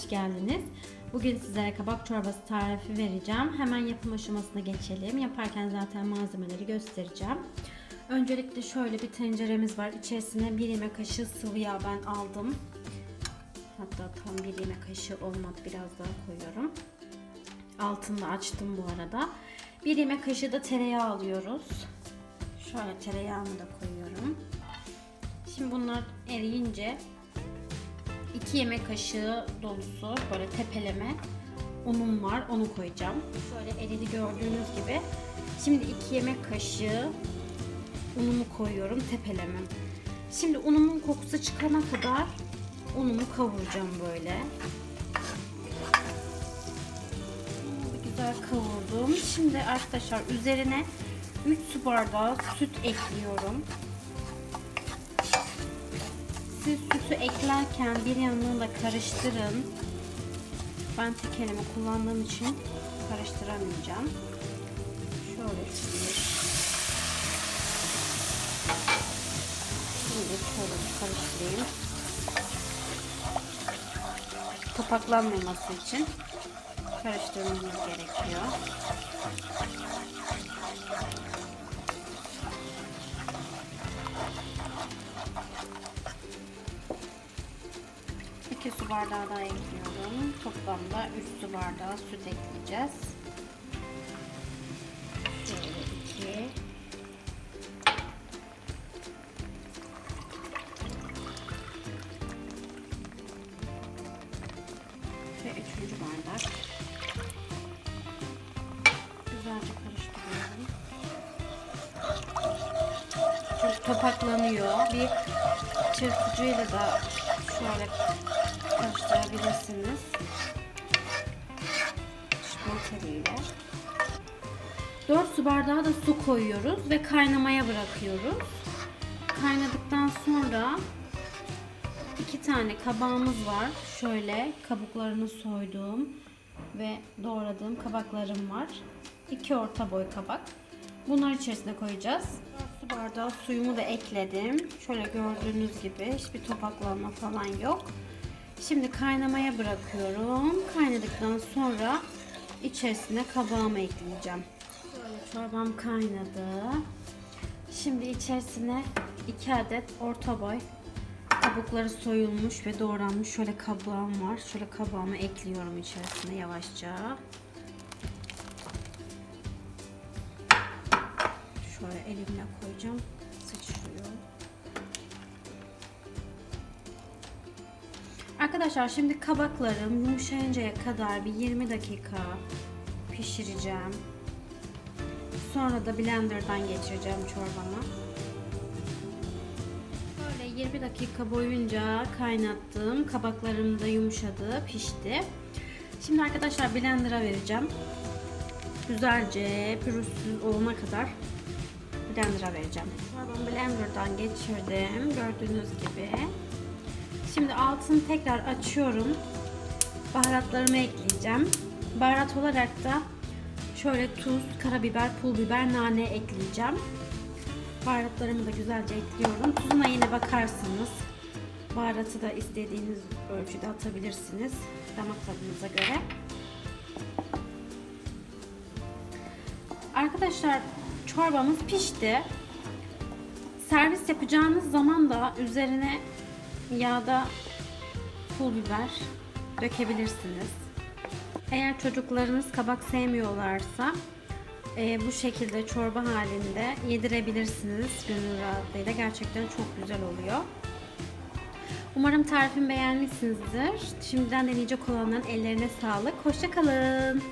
hoş geldiniz. Bugün sizlere kabak çorbası tarifi vereceğim. Hemen yapım aşamasına geçelim. Yaparken zaten malzemeleri göstereceğim. Öncelikle şöyle bir tenceremiz var. İçerisine bir yemek kaşığı sıvı yağ ben aldım. Hatta tam bir yemek kaşığı olmadı. Biraz daha koyuyorum. Altını açtım bu arada. Bir yemek kaşığı da tereyağı alıyoruz. Şöyle tereyağını da koyuyorum. Şimdi bunlar eriyince 2 yemek kaşığı dolusu böyle tepeleme unum var. Onu koyacağım. Şöyle eridi gördüğünüz gibi. Şimdi 2 yemek kaşığı unumu koyuyorum tepeleme. Şimdi unumun kokusu çıkana kadar unumu kavuracağım böyle. Güzel kavurdum. Şimdi arkadaşlar üzerine 3 su bardağı süt ekliyorum. Siz sütü eklerken bir yanına da karıştırın. Ben tek elimi kullandığım için karıştıramayacağım. Şöyle şimdi. Şöyle karıştırayım. Topaklanmaması için karıştırmamız gerekiyor. İki su bardağı daha ekliyorum. Toplamda 3 su bardağı süt ekleyeceğiz. Şöyle iki. Ve üçüncü bardak. Güzelce karıştırıyorum. Çok topaklanıyor. Bir çırpıcıyla da şöyle karıştırabilirsiniz. Şmanteliyle. 4 su bardağı da su koyuyoruz ve kaynamaya bırakıyoruz. Kaynadıktan sonra iki tane kabağımız var. Şöyle kabuklarını soyduğum ve doğradığım kabaklarım var. İki orta boy kabak. Bunları içerisine koyacağız. 4 su bardağı suyumu da ekledim. Şöyle gördüğünüz gibi hiçbir topaklanma falan yok. Şimdi kaynamaya bırakıyorum. Kaynadıktan sonra içerisine kabağımı ekleyeceğim. Çorbam kaynadı. Şimdi içerisine 2 adet orta boy kabukları soyulmuş ve doğranmış şöyle kabağım var. Şöyle kabağımı ekliyorum içerisine yavaşça. Şöyle elimle koyacağım. Arkadaşlar şimdi kabaklarım yumuşayıncaya kadar bir 20 dakika pişireceğim. Sonra da blenderdan geçireceğim çorbamı. Böyle 20 dakika boyunca kaynattım. Kabaklarım da yumuşadı, pişti. Şimdi arkadaşlar blender'a vereceğim. Güzelce pürüzsüz olana kadar blender'a vereceğim. Çorbamı blender'dan geçirdim. Gördüğünüz gibi. Şimdi altını tekrar açıyorum. Baharatlarımı ekleyeceğim. Baharat olarak da şöyle tuz, karabiber, pul biber, nane ekleyeceğim. Baharatlarımı da güzelce ekliyorum. Tuzuna yine bakarsınız. Baharatı da istediğiniz ölçüde atabilirsiniz. Damak tadınıza göre. Arkadaşlar çorbamız pişti. Servis yapacağınız zaman da üzerine yağda pul biber dökebilirsiniz. Eğer çocuklarınız kabak sevmiyorlarsa e, bu şekilde çorba halinde yedirebilirsiniz gönül rahatlığıyla. Gerçekten çok güzel oluyor. Umarım tarifimi beğenmişsinizdir. Şimdiden deneyecek olanların ellerine sağlık. Hoşçakalın.